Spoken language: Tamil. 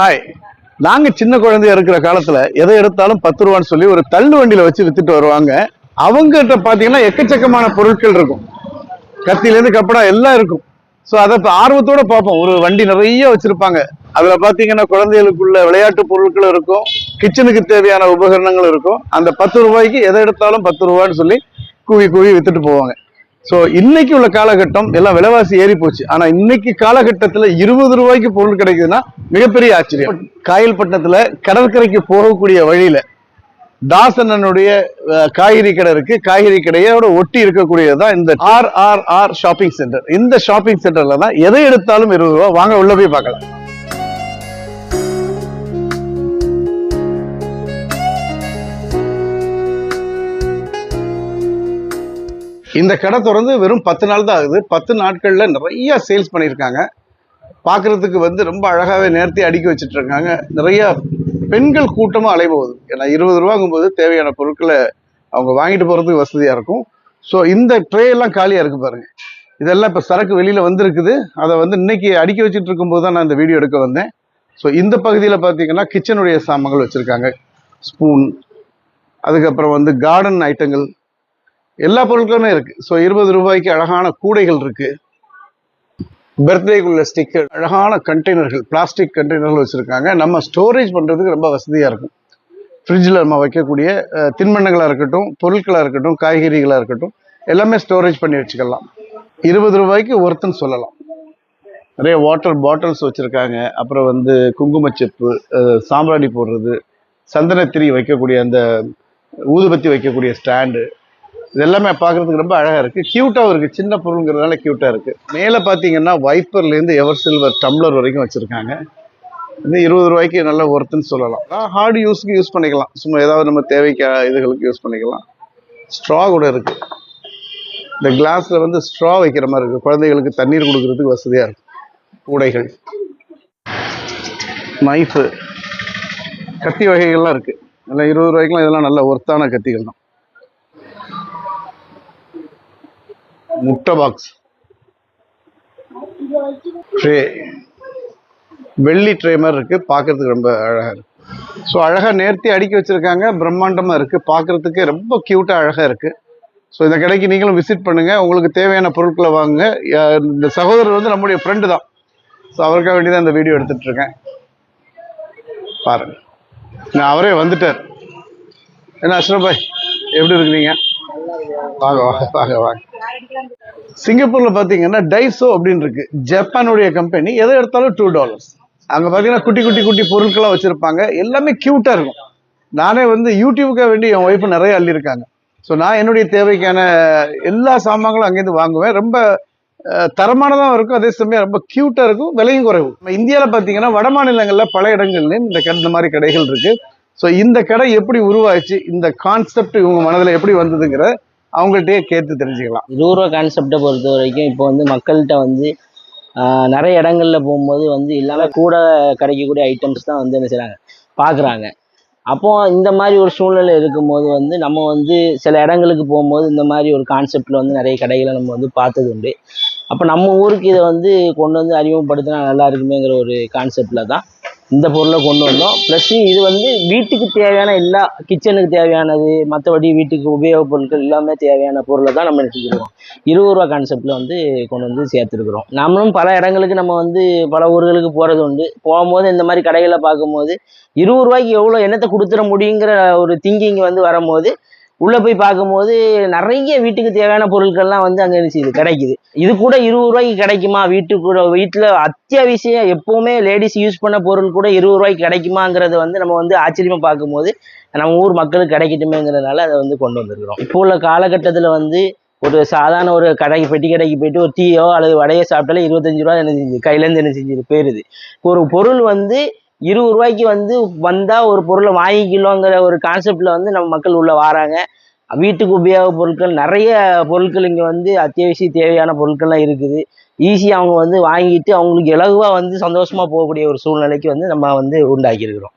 ஹாய் நாங்க சின்ன குழந்தையா இருக்கிற காலத்துல எதை எடுத்தாலும் பத்து ரூபான்னு சொல்லி ஒரு தள்ளு வண்டியில வச்சு வித்துட்டு வருவாங்க. அவங்ககிட்ட பாத்தீங்கன்னா எக்கச்சக்கமான பொருட்கள் இருக்கும். கத்தில இருந்து கப்படா எல்லாம் இருக்கும். சோ அதை இப்ப ஆர்வத்தோட பார்ப்போம். ஒரு வண்டி நிறைய வச்சிருப்பாங்க. அதுல பாத்தீங்கன்னா குழந்தைகளுக்குள்ள விளையாட்டு பொருட்கள் இருக்கும். கிச்சனுக்கு தேவையான உபகரணங்கள் இருக்கும். அந்த பத்து ரூபாய்க்கு எதை எடுத்தாலும் பத்து ரூபான்னு சொல்லி கூவி கூவி வித்துட்டு போவாங்க. ஸோ இன்னைக்கு உள்ள காலகட்டம் எல்லாம் விலைவாசி ஏறி போச்சு. ஆனால் இன்னைக்கு காலகட்டத்துல இருபது ரூபாய்க்கு பொருள் கிடைக்குதுன்னா மிகப்பெரிய ஆச்சரியம். காயல்பட்டினத்துல கடற்கரைக்கு போகக்கூடிய வழியில தாசனனுடைய காய்கறி கடை இருக்கு. காய்கறி கடையோட ஒட்டி இருக்கக்கூடியதுதான் இந்த R R R shopping centre. இந்த ஷாப்பிங் சென்டர்ல தான் எதை எடுத்தாலும் இருபது ரூபா வாங்க உள்ள போய் பார்க்கலாம். இந்த கடை திறந்து வெறும் பத்து நாள் தான் ஆகுது. பத்து நாட்களில் நிறைய சேல்ஸ் பண்ணியிருக்காங்க. பார்க்குறதுக்கு வந்து ரொம்ப அழகாகவே நேர்த்தி அடுக்கி வச்சுட்ருக்காங்க. நிறையா நிறைய பெண்கள் கூட்டமாக அலைபோகுது ஏன்னா இருபது ரூபாங்கும்போது தேவையான பொருட்களை அவங்க வாங்கிட்டு போகிறதுக்கு வசதியாக இருக்கும். ஸோ இந்த ட்ரே எல்லாம் காலியாக இருக்கு பாருங்கள் இதெல்லாம் இப்போ சரக்கு வெளியில் வந்திருக்குது. அதை வந்து இன்னைக்கு அடுக்கி வச்சுட்டு இருக்கும்போது தான் நான் இந்த வீடியோ எடுக்க வந்தேன். ஸோ இந்த பகுதியில் பார்த்தீங்கன்னா கிச்சனுடைய சாமான்கள் வச்சுருக்காங்க. ஸ்பூன் அதுக்கப்புறம் வந்து கார்டன் ஐட்டங்கள் எல்லா பொருட்களுமே இருக்கு. ஸோ இருபது ரூபாய்க்கு அழகான கூடைகள் இருக்கு. பர்த்டேக்குள்ள ஸ்டிக்கர் அழகான கண்டெய்னர்கள் பிளாஸ்டிக் கண்டெய்னர்கள் வச்சுருக்காங்க. நம்ம ஸ்டோரேஜ் பண்ணுறதுக்கு ரொம்ப வசதியாக இருக்கும். ஃப்ரிட்ஜில் நம்ம வைக்கக்கூடிய அஹ், இருக்கட்டும் பொருட்களாக இருக்கட்டும் காய்கறிகளாக இருக்கட்டும் எல்லாமே ஸ்டோரேஜ் பண்ணி வச்சுக்கலாம். இருபது ரூபாய்க்கு ஒருத்தன் சொல்லலாம். நிறைய வாட்டர் பாட்டில்ஸ் வச்சுருக்காங்க. அப்புறம் வந்து குங்குமச்செப்பு சாம்பிராணி போடுறது சந்தனத்திரி வைக்கக்கூடிய அந்த ஊதுபத்தி வைக்கக்கூடிய ஸ்டாண்டு இது எல்லாமே பார்க்கறதுக்கு ரொம்ப அழகாக இருக்குது க்யூட்டாகவும் இருக்குது சின்ன பொருளுங்கிறதுனால க்யூட்டாக இருக்குது மேலே பார்த்தீங்கன்னா வைப்பர்லேருந்து எவர் சில்வர் டம்ளர் வரைக்கும் வச்சுருக்காங்க. இன்னும் இருபது ரூபாய்க்கு நல்ல ஒர்த்துன்னு சொல்லலாம். ஹார்டு யூஸ்க்கு யூஸ் பண்ணிக்கலாம். சும்மா ஏதாவது நம்ம தேவைக்கு இதுகளுக்கு யூஸ் பண்ணிக்கலாம். ஸ்ட்ரா கூட இருக்குது இந்த கிளாஸில் வந்து ஸ்ட்ரா வைக்கிற மாதிரி இருக்குது குழந்தைகளுக்கு தண்ணீர் கொடுக்கறதுக்கு வசதியாக இருக்கும் கூடைகள். நைஃபு கத்தி வகைகள்லாம் இருக்குது நல்லா இருபது ரூபாய்க்குலாம் இதெல்லாம் நல்ல ஒர்த்தான கத்திகள் தான். முட்டை பாக்ஸ் ட்ரே வெள்ளி ட்ரே மாதிரி இருக்குது பார்க்குறதுக்கு ரொம்ப அழகாக இருக்குது ஸோ அழகாக நேர்த்தி அடுக்கி வச்சுருக்காங்க. பிரம்மாண்டமாக இருக்குது பார்க்குறதுக்கு ரொம்ப க்யூட்டாக அழகாக இருக்குது ஸோ இந்த கடைக்கு நீங்களும் விசிட் பண்ணுங்கள் உங்களுக்கு தேவையான பொருட்களை வாங்குங்க. இந்த சகோதரர் வந்து நம்முடைய ஃப்ரெண்டு தான். ஸோ அவருக்காக வேண்டி தான் இந்த வீடியோ எடுத்துகிட்ருக்கேன் பாருங்கள் நான் அவரே வந்துட்டார். என்ன அஷ்ரப் பாய் எப்படி இருக்கிறீங்க? வாங்க வாங்க வாங்க வாங்க. சிங்கப்பூர்ல பாத்தீங்கன்னா டைசோ அப்படின்னு இருக்கு. ஜப்பானுடைய கம்பெனி எதை எடுத்தாலும் டூ டாலர்ஸ் அங்க பாத்தீங்கன்னா குட்டி குட்டி குட்டி பொருட்கள்லாம் வச்சிருப்பாங்க. எல்லாமே கியூட்டா இருக்கும். நானே வந்து யூடியூபுக்காக வேண்டி என் ஒய்ஃப் நிறைய அள்ளியிருக்காங்க. ஸோ நான் என்னுடைய தேவைக்கான எல்லா சாமான்களும் அங்கேருந்து வாங்குவேன். ரொம்ப தரமானதாக இருக்கும். அதே சமயம் ரொம்ப க்யூட்டாக இருக்கும். விலையும் குறைவு. நம்ம இந்தியாவில் பார்த்தீங்கன்னா வட மாநிலங்களில் பல இடங்கள்ல இந்த கடை இந்த மாதிரி கடைகள் இருக்கு. ஸோ இந்த கடை எப்படி உருவாச்சு? இந்த கான்செப்ட் இவங்க மனதில் எப்படி வந்ததுங்கிற அவங்கள்ட்டயே கேட்டு தெரிஞ்சுக்கலாம். இருபது ரூபா கான்செப்டை பொறுத்த வரைக்கும் இப்போ வந்து மக்கள்கிட்ட வந்து நிறைய இடங்கள்ல போகும்போது வந்து இல்லாமல் கூட கிடைக்கக்கூடிய ஐட்டம்ஸ் தான் வந்து என்ன செய்கிறாங்க பார்க்குறாங்க. அப்போது இந்த மாதிரி ஒரு சூழ்நிலை இருக்கும்போது வந்து நம்ம வந்து சில இடங்களுக்கு போகும்போது இந்த மாதிரி ஒரு கான்செப்டில் வந்து நிறைய கடைகளை நம்ம வந்து பார்த்தது உண்டு. அப்போ நம்ம ஊருக்கு இதை வந்து கொண்டு வந்து அறிமுகப்படுத்தினா நல்லா இருக்குமேங்கிற ஒரு கான்செப்டில் தான் இந்த பொருளை கொண்டு வந்தோம். ப்ளஸ் இது வந்து வீட்டுக்கு தேவையான எல்லா கிச்சனுக்கு தேவையானது மற்றபடி வீட்டுக்கு உபயோகப் பொருட்கள் எல்லாமே தேவையான பொருளை தான் நம்ம எடுத்துக்கிறோம் இருபது ரூபா கான்செப்டில் வந்து கொண்டு வந்து சேர்த்துருக்குறோம். நம்மளும் பல இடங்களுக்கு நம்ம வந்து பல ஊர்களுக்கு போகிறது உண்டு. போகும்போது இந்த மாதிரி கடைகளை பார்க்கும்போது இருபது ரூபாய்க்கு எவ்வளோ என்னத்தை கொடுத்துட முடியுங்கிற ஒரு திங்கிங் வந்து வரும்போது உள்ளே போய் பார்க்கும்போது நிறைய வீட்டுக்கு தேவையான பொருட்கள்லாம் வந்து அங்கே இது கிடைக்குது. இது கூட இருபது ரூபாய்க்கு கிடைக்குமா? வீட்டுக்கு வீட்டில் அத்தியாவசியம் எப்போவுமே லேடிஸ் யூஸ் பண்ண பொருள் கூட இருபது ரூபாய்க்கு கிடைக்குமாங்கிறத வந்து நம்ம வந்து ஆச்சரியமாக பார்க்கும்போது நம்ம ஊர் மக்களுக்கு கிடைக்கட்டுமேங்கிறதுனால அதை வந்து கொண்டு வந்திருக்கிறோம். இப்போ உள்ள காலகட்டத்தில் வந்து ஒரு சாதாரண ஒரு கடைக்கு பெட்டி கடைக்கு போயிட்டு ஒரு டீயோ அல்லது வடையோ சாப்பிட்டாலே இருபத்தஞ்சு ரூபா என்ன செஞ்சு கையிலேருந்து என்ன செஞ்சு போயிருது. ஒரு பொருள் வந்து இருபது ரூபாய்க்கு வந்து வந்தால் ஒரு பொருளை வாங்கிக்கலாங்கிற ஒரு கான்செப்டில் வந்து நம்ம மக்கள் உள்ளே வராங்க. வீட்டுக்கு உபயோக பொருட்கள் நிறைய பொருட்கள் இங்கே வந்து அத்தியாவசிய தேவையான பொருட்கள்லாம் இருக்குது. ஈஸியாக அவங்க வந்து வாங்கிட்டு அவங்களுக்கு இலகுவாக வந்து சந்தோஷமாக போகக்கூடிய ஒரு சூழ்நிலைக்கு வந்து நம்ம வந்து உண்டாக்கியிருக்கிறோம்.